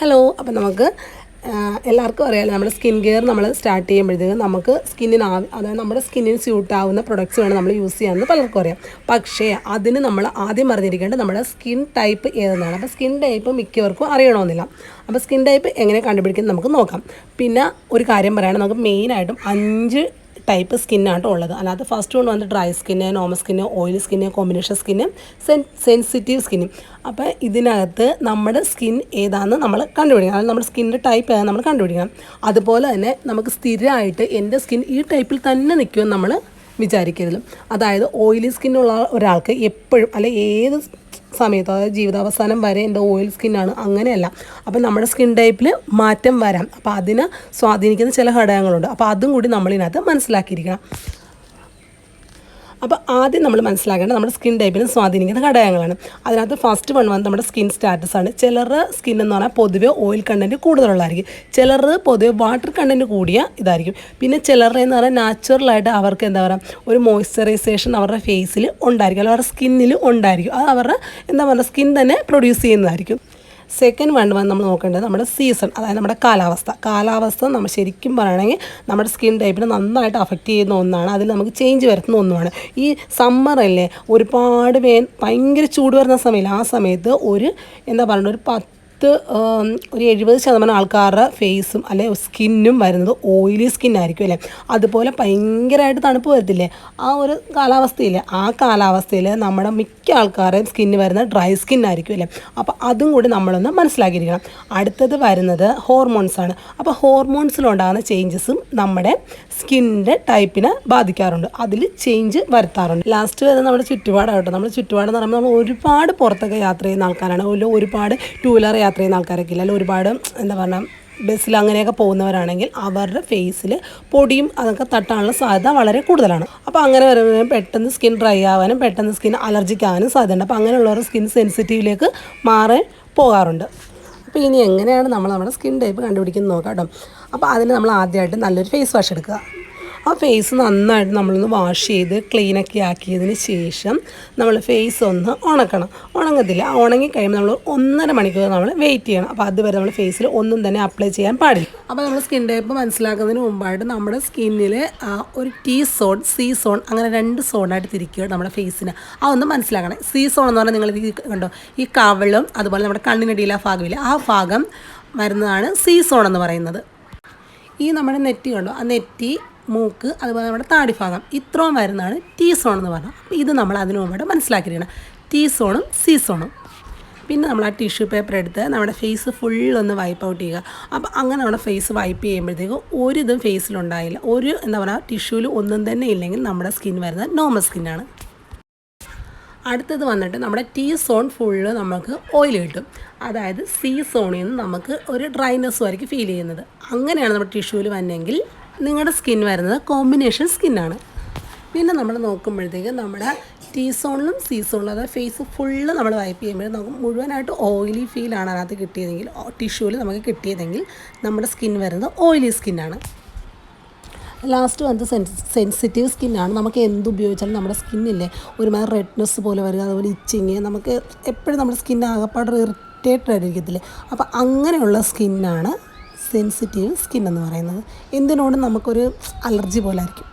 Hello അപ്പം നമുക്ക് എല്ലാവർക്കും അറിയാമല്ലോ നമ്മുടെ സ്കിൻ കെയർ നമ്മൾ സ്റ്റാർട്ട് ചെയ്യുമ്പോഴത്തേക്ക് നമുക്ക് സ്കിന്നിന് ആ അതായത് നമ്മുടെ സ്കിന്നിന് സ്യൂട്ട് ആവുന്ന പ്രൊഡക്ട്സ് വേണം നമ്മൾ യൂസ് ചെയ്യാമെന്ന് പലർക്കും അറിയാം. പക്ഷേ അതിന് നമ്മൾ ആദ്യം അറിഞ്ഞിരിക്കേണ്ടത് നമ്മുടെ സ്കിൻ ടൈപ്പ് ഏതെന്നാണ്. അപ്പോൾ സ്കിൻ ടൈപ്പ് മിക്കവർക്കും അറിയണമെന്നില്ല. അപ്പോൾ സ്കിൻ ടൈപ്പ് എങ്ങനെ കണ്ടുപിടിക്കുന്നത് നമുക്ക് നോക്കാം. പിന്നെ ഒരു കാര്യം പറയുകയാണെങ്കിൽ നമുക്ക് മെയിനായിട്ടും അഞ്ച് ടൈപ്പ് സ്കിന്നാട്ടോ ഉള്ളത്. അല്ലാതെ ഫസ്റ്റ് കൊണ്ട് വന്ന് dry skin normal skin oil skin combination skin Sen sensitive skin അപ്പോൾ ഇതിനകത്ത് നമ്മുടെ സ്കിൻ ഏതാണെന്ന് നമ്മൾ കണ്ടുപിടിക്കണം. അതായത് നമ്മുടെ സ്കിന്നിന്റെ ടൈപ്പ് ഏതാണ് നമ്മൾ കണ്ടുപിടിക്കണം. അതുപോലെ തന്നെ നമുക്ക് സ്ഥിരമായിട്ട് എന്റെ സ്കിൻ ഈ ടൈപ്പിൽ തന്നെ നിൽക്കുമെന്ന് നമ്മൾ വിചാരിക്കരുത്. അതായത് ഓയിലി സ്കിന്നുള്ള ഒരാൾക്ക് എപ്പോഴും അല്ലെ ഏത് സമയത്ത് അതായത് ജീവിതാവസാനം വരെ എന്റെ ഓയിൽ സ്കിന്നാണ് അങ്ങനെയല്ല. അപ്പം നമ്മുടെ സ്കിൻ ടൈപ്പിൽ മാറ്റം വരാം. അപ്പോൾ അതിനെ സ്വാധീനിക്കുന്ന ചില ഘടകങ്ങളുണ്ട്. അപ്പോൾ അതും കൂടി നമ്മളിതിനകത്ത് മനസ്സിലാക്കിയിരിക്കണം. അപ്പോൾ ആദ്യം നമ്മൾ മനസ്സിലാക്കേണ്ടത് നമ്മുടെ സ്കിൻ ടൈപ്പിനെ സ്വാധീനിക്കുന്ന ഘടകങ്ങളാണ്. അതിനകത്ത് ഫസ്റ്റ് വൺ വന്ന് നമ്മുടെ സ്കിൻ സ്റ്റാറ്റസ് ആണ്. ചിലർ സ്കിൻ എന്ന് പറഞ്ഞാൽ പൊതുവെ ഓയിൽ കണ്ടന്റ് കൂടുതലുള്ളതായിരിക്കും. ചിലർ പൊതുവെ വാട്ടർ കണ്ടന്റ് കൂടിയ ഇതായിരിക്കും. പിന്നെ ചിലരുടെ എന്ന് പറഞ്ഞാൽ നാച്ചുറലായിട്ട് അവർക്ക് എന്താ പറയുക ഒരു മോയ്സ്ചറൈസേഷൻ അവരുടെ ഫേസിൽ ഉണ്ടായിരിക്കും. അല്ലെങ്കിൽ അവരുടെ സ്കിന്നിൽ ഉണ്ടായിരിക്കും. അത് അവരുടെ എന്താ പറയുക സ്കിൻ തന്നെ പ്രൊഡ്യൂസ് ചെയ്യുന്നതായിരിക്കും. സെക്കൻഡ് വൺ വന്ന് നമ്മൾ നോക്കേണ്ടത് നമ്മുടെ സീസൺ അതായത് നമ്മുടെ കാലാവസ്ഥ. കാലാവസ്ഥ നമ്മൾ ശരിക്കും പറയുകയാണെങ്കിൽ നമ്മുടെ സ്കിൻ ടൈപ്പിനെ നന്നായിട്ട് അഫക്റ്റ് ചെയ്യുന്ന ഒന്നാണ്. അതിൽ നമുക്ക് ചേഞ്ച് വരുത്തുന്ന ഒന്നുമാണ്. ഈ സമ്മറല്ലേ ഒരുപാട് വേ ഭയങ്കര ചൂട് വരുന്ന സമയമില്ല. ആ സമയത്ത് ഒരു എന്താ പറയുക ഒരു പത്ത് ഉം, ഒരു എഴുപത് ശതമാനം ആൾക്കാരുടെ ഫേസും അല്ലെ സ്കിന്നും വരുന്നത് ഓയിലി സ്കിൻ ആയിരിക്കും അല്ലേ. അതുപോലെ ഭയങ്കരമായിട്ട് തണുപ്പ് വരത്തില്ലേ. ആ ഒരു കാലാവസ്ഥയിൽ ആ കാലാവസ്ഥയിൽ നമ്മുടെ മിക്ക ആൾക്കാരുടെയും സ്കിന്ന് വരുന്നത് ഡ്രൈ സ്കിൻ ആയിരിക്കും അല്ലേ. അപ്പോൾ അതും കൂടി നമ്മളൊന്ന് മനസ്സിലാക്കിയിരിക്കണം. അടുത്തത് വരുന്നത് ഹോർമോൺസ് ആണ് അപ്പോൾ ഹോർമോൺസിലുണ്ടാകുന്ന ചേഞ്ചസും നമ്മുടെ സ്കിന്നിന്റെ ടൈപ്പിനെ ബാധിക്കാറുണ്ട്. അതിൽ ചേഞ്ച് വരുത്താറുണ്ട്. ലാസ്റ്റ് വരുന്നത് നമ്മുടെ ചുറ്റുപാടാകട്ടെ നമ്മുടെ ചുറ്റുപാടെന്ന് പറയുമ്പോൾ നമ്മൾ ഒരുപാട് പുറത്തൊക്കെ യാത്ര ചെയ്യുന്ന ആൾക്കാരാണ്. അല്ലെങ്കിൽ ഒരുപാട് ടൂ വീലർ യാത്ര ചെയ്യുന്ന ആൾക്കാരൊക്കെ ഇല്ല. അല്ലെങ്കിൽ ഒരുപാട് എന്താ പറയുക ബസ്സിൽ അങ്ങനെയൊക്കെ പോകുന്നവരാണെങ്കിൽ അവരുടെ ഫേസിൽ പൊടിയും അതൊക്കെ തട്ടാനുള്ള സാധ്യത വളരെ കൂടുതലാണ്. അപ്പോൾ അങ്ങനെ വരുമ്പോൾ പെട്ടെന്ന് സ്കിൻ ഡ്രൈ ആവാനും പെട്ടെന്ന് സ്കിൻ അലർജിക്ക് ആവാനും സാധ്യതയുണ്ട്. അപ്പോൾ അങ്ങനെയുള്ളവരുടെ സ്കിൻ സെൻസിറ്റീവിലേക്ക് മാറി പോകാറുണ്ട്. അപ്പോൾ ഇനി എങ്ങനെയാണ് നമ്മൾ നമ്മുടെ സ്കിൻ ടൈപ്പ് കണ്ടുപിടിക്കുന്നത് നോക്കാം കേട്ടോ. അപ്പോൾ അതിന് നമ്മൾ ആദ്യമായിട്ട് നല്ലൊരു ഫേസ് വാഷ് എടുക്കുക. ആ ഫേസ് നന്നായിട്ട് നമ്മളൊന്ന് വാഷ് ചെയ്ത് ക്ലീനൊക്കെ ആക്കിയതിന് ശേഷം നമ്മൾ ഫേസ് ഒന്ന് ഉണക്കണം. ഉണങ്ങത്തില്ല. ഉണങ്ങി കഴിയുമ്പോൾ നമ്മൾ ഒന്നര മണിക്കൂർ നമ്മൾ വെയിറ്റ് ചെയ്യണം. അപ്പോൾ അതുവരെ നമ്മൾ ഫേസിൽ ഒന്നും തന്നെ അപ്ലൈ ചെയ്യാൻ പാടില്ല. അപ്പോൾ നമ്മൾ സ്കിൻ ടൈപ്പ് മനസ്സിലാക്കുന്നതിന് മുമ്പായിട്ട് നമ്മുടെ സ്കിന്നിൽ ഒരു ടി സോൺ സി സോൺ അങ്ങനെ രണ്ട് സോണായിട്ട് തിരിക്കുക നമ്മുടെ ഫേസിന് ആ ഒന്ന് മനസ്സിലാക്കണം. സി സോൺ എന്ന് പറഞ്ഞാൽ നിങ്ങൾ കണ്ടോ ഈ കവളും അതുപോലെ നമ്മുടെ കണ്ണിനടിയിലെ ആ ഭാഗമില്ല ആ ഭാഗം വരുന്നതാണ് സി സോൺ എന്ന് പറയുന്നത്. ഈ നമ്മുടെ നെറ്റി കണ്ടോ ആ നെറ്റി മൂക്ക് അതുപോലെ നമ്മുടെ താടിഭാഗം. ഇത്രയും വരുന്നതാണ് ടീ സോൺ എന്ന് പറഞ്ഞാൽ അപ്പോൾ ഇത് നമ്മൾ അതിനു മുമ്പ് മനസ്സിലാക്കിയിരിക്കണം. ടീ സോണും സി സോണും പിന്നെ നമ്മൾ ആ ടിഷ്യൂ പേപ്പർ എടുത്ത് നമ്മുടെ ഫേസ് ഫുള്ളൊന്ന് വൈപ്പ് ഔട്ട് ചെയ്യുക. അപ്പോൾ അങ്ങനെ നമ്മുടെ ഫേസ് വൈപ്പ് ചെയ്യുമ്പോഴത്തേക്ക് ഒരു ഫേസിലുണ്ടായില്ല ഒരു എന്താ പറയുക ടിഷ്യൂവിൽ ഒന്നും തന്നെ ഇല്ലെങ്കിൽ നമ്മുടെ സ്കിൻ വരുന്നത് നോർമൽ സ്കിന്നാണ് അടുത്തത് വന്നിട്ട് നമ്മുടെ ടി സോൺ ഫുള്ള് നമുക്ക് ഓയിൽ കിട്ടും. അതായത് സി സോണിൽ നിന്ന് നമുക്ക് ഒരു ഡ്രൈനെസ്സും ആയിരിക്കും ഫീൽ ചെയ്യുന്നത്. അങ്ങനെയാണ് നമ്മുടെ ടിഷ്യൂവിൽ വന്നെങ്കിൽ നിങ്ങളുടെ സ്കിൻ വരുന്നത് കോമ്പിനേഷൻ സ്കിന്നാണ് പിന്നെ നമ്മൾ നോക്കുമ്പോഴത്തേക്ക് നമ്മുടെ ടീ സോണിലും സി സോണിലും അതായത് ഫേസ് ഫുള്ള് നമ്മൾ വൈപ്പ് ചെയ്യുമ്പോൾ നമുക്ക് മുഴുവനായിട്ട് ഓയിലി ഫീലാണ് അതിനകത്ത് കിട്ടിയതെങ്കിൽ ടിഷ്യൂവിൽ നമുക്ക് കിട്ടിയതെങ്കിൽ നമ്മുടെ സ്കിൻ വരുന്നത് ഓയിലി സ്കിന്നാണ് ലാസ്റ്റ് വന്നത് സെൻസ് സെൻസിറ്റീവ് സ്കിന്നാണ് നമുക്ക് എന്ത് ഉപയോഗിച്ചാലും നമ്മുടെ സ്കിന്നില്ലേ ഒരുമാതിരി റെഡ്നെസ് പോലെ വരിക അതുപോലെ ഇച്ചിങ് നമുക്ക് എപ്പോഴും നമ്മുടെ സ്കിൻ ഇറിറ്റേറ്റഡ് ആയിരിക്കത്തില്ലേ അപ്പോൾ അങ്ങനെയുള്ള സ്കിന്നാണ് സെൻസിറ്റീവ് സ്കിൻ എന്ന് പറയുന്നത്. എന്തിനോട് നമുക്കൊരു അലർജി പോലെ ആയിരിക്കും